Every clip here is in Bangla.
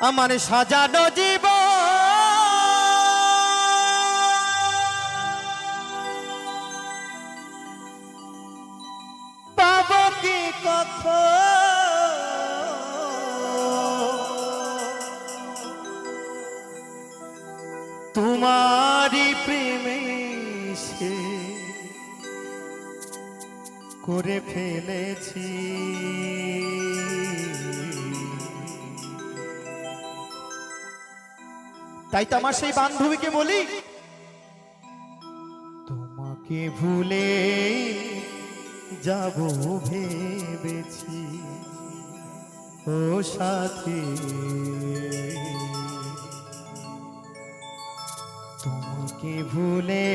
আমার সাজানো জীব কি কখন? তোমারই প্রেমে সে করে ফেলেছি। তাই তো আমার সেই বান্ধবীকে বলি। তোমাকে ভুলে যাব ভেবেছি। ও সাথী। তোমাকে ভুলে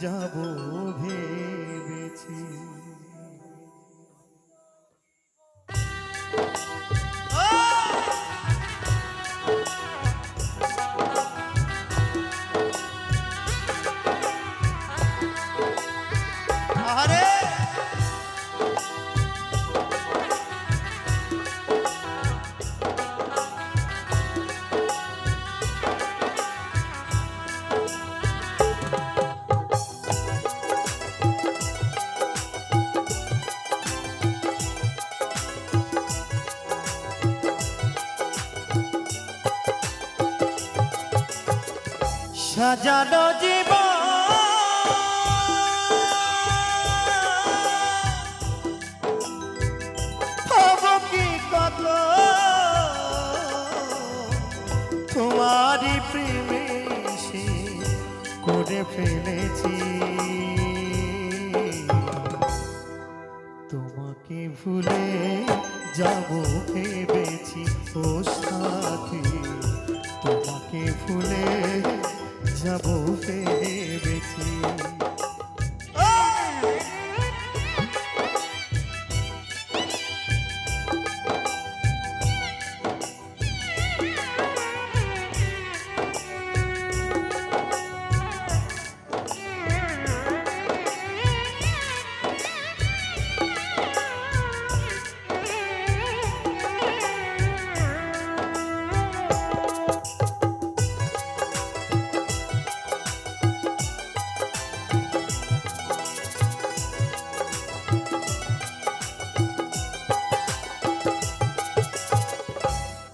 যাব ভেবেছি। সাজানো কত? তোমারই প্রেমে করে ফেলেছি। তোমাকে ভুলে যাব ভেবেছি ও সাথী। তোমাকে ভুলে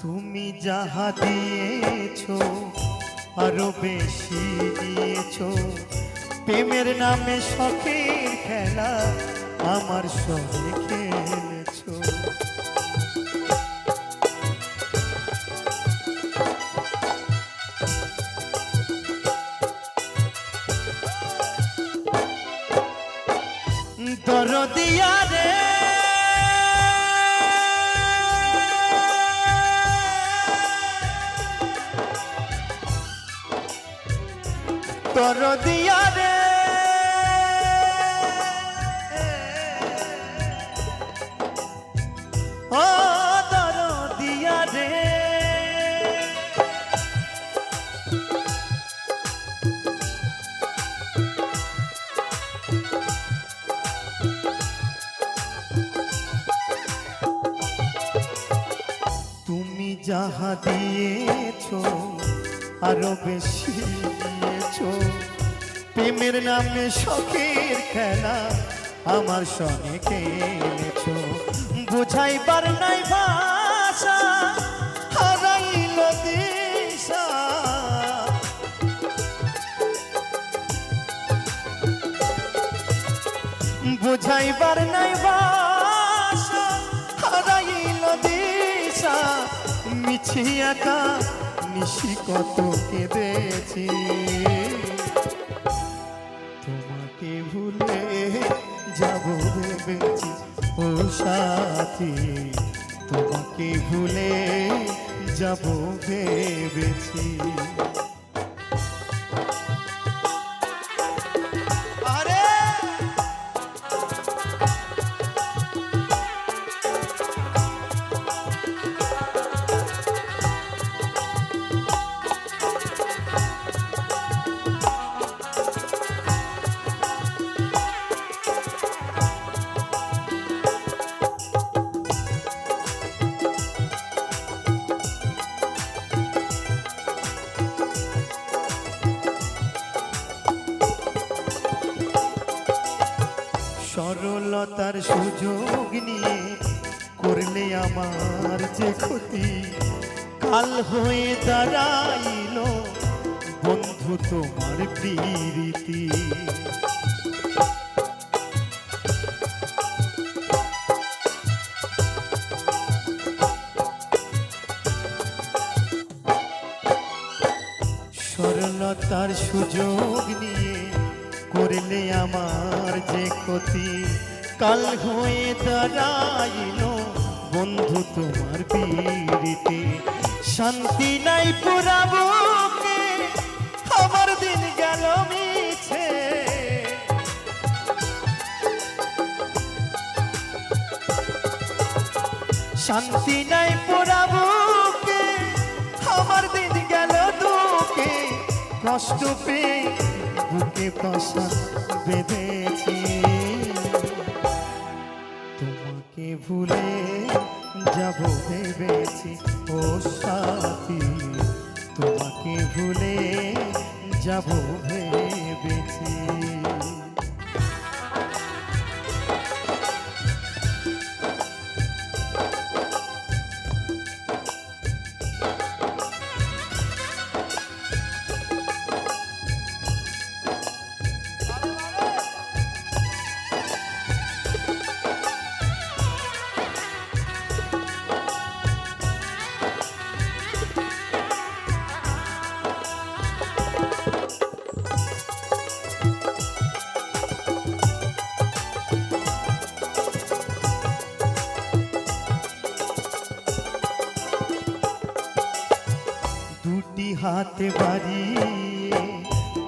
তুমি যাহা দিয়েছ আরও বেশি দিয়েছ। প্রেমের নামে শখের খেলা আমার সঙ্গে খেলেছো। দরদিয়া রে দরদিয়া রে। ও দরদিয়া রে। তুমি যাহা দিয়েছ আরও বেশি দিয়েছ প্রেমের নামে শখের খেলা আমার সঙ্গে খেলেছো। বুঝাইবার নাই ভাষা, হারাইল দিশা বুঝাইবার নাই ভাষা, হারাইল দিশা মিছি একা নিশি কত কেঁদেছি। ভেবেছি ও সাথী তোমাকে ভুলে যাব ভেবেছি। আমার যে ক্ষতি, কাল হয়ে দাঁড়াইল বন্ধু তোমার প্রীতি। স্বর্ণতার সুযোগ নিয়ে করলে আমার যে ক্ষতি, কাল হয়ে দাঁড়াইল বন্ধু তোমার পীড়িতে। শান্তি নাই পুরাবকে আমার দিন গেল মিছে। শান্তি নাই পোড়াবুকে আমার দিন গেল দুঃখে। কষ্ট পেয়ে বুকে পাশা বেঁধেছি।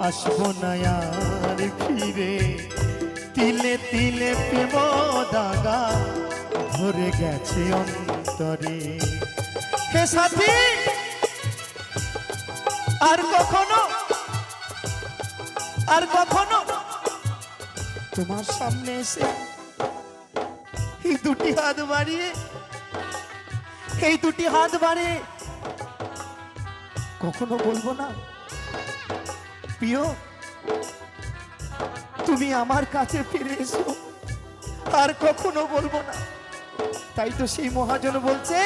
আসব না ফিরে। তিলে তিলে প্রেম দাগা ধরে গেছে অন্তরে। হে সাথী, আর কখনো আর কখনো তোমার সামনে এসে এই দুটি হাত বাড়িয়ে, এই দুটি হাত বাড়িয়ে কখনো বলব না প্রিয়, তুমি আমার কাছে ফিরে এসো। আর কখনো বলব না। তাই তো সেই মহাজন বলছে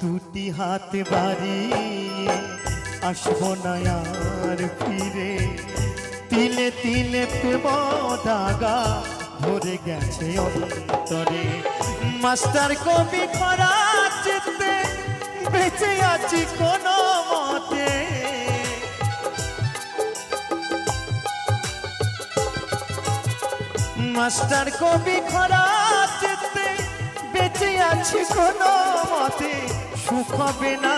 দুটি হাত বাড়িয়ে আসব না আর ফিরে। তিলে তিলে প্রেম দাগা ধরে গেছে অন্তরে। মাস্টার কবি চিত্তে বেঁচে আছি কোনো মতে। মাস্টার কবি খরা বেঁচে আছি কোনো মতে। সুখ হবে না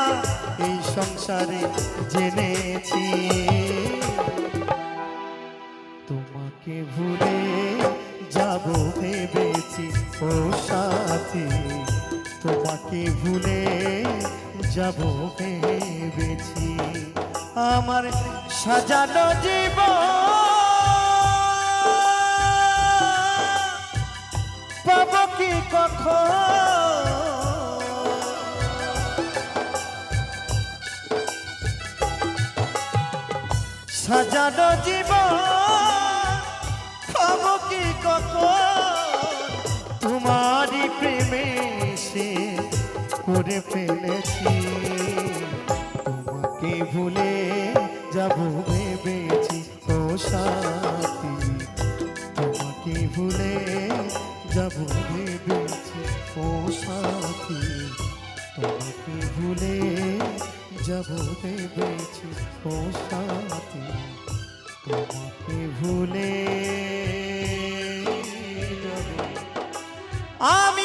এই সংসারে জেনেছি। তোমাকে ভুলে যাব ভেবেছি, ও সাথী। তোমাকে ভুলে যাব ভেবেছি। আমার সাজানো জীবন সাজানো জীবন প্রেমে সে করে ফেলেছি। তোমাকে ভুলে ও সাথী। তোমাকে ভুলে যাব ও সাথী। তোমাকে ভুলে যাব ভেবেছি তোমাকে ভুলে আমি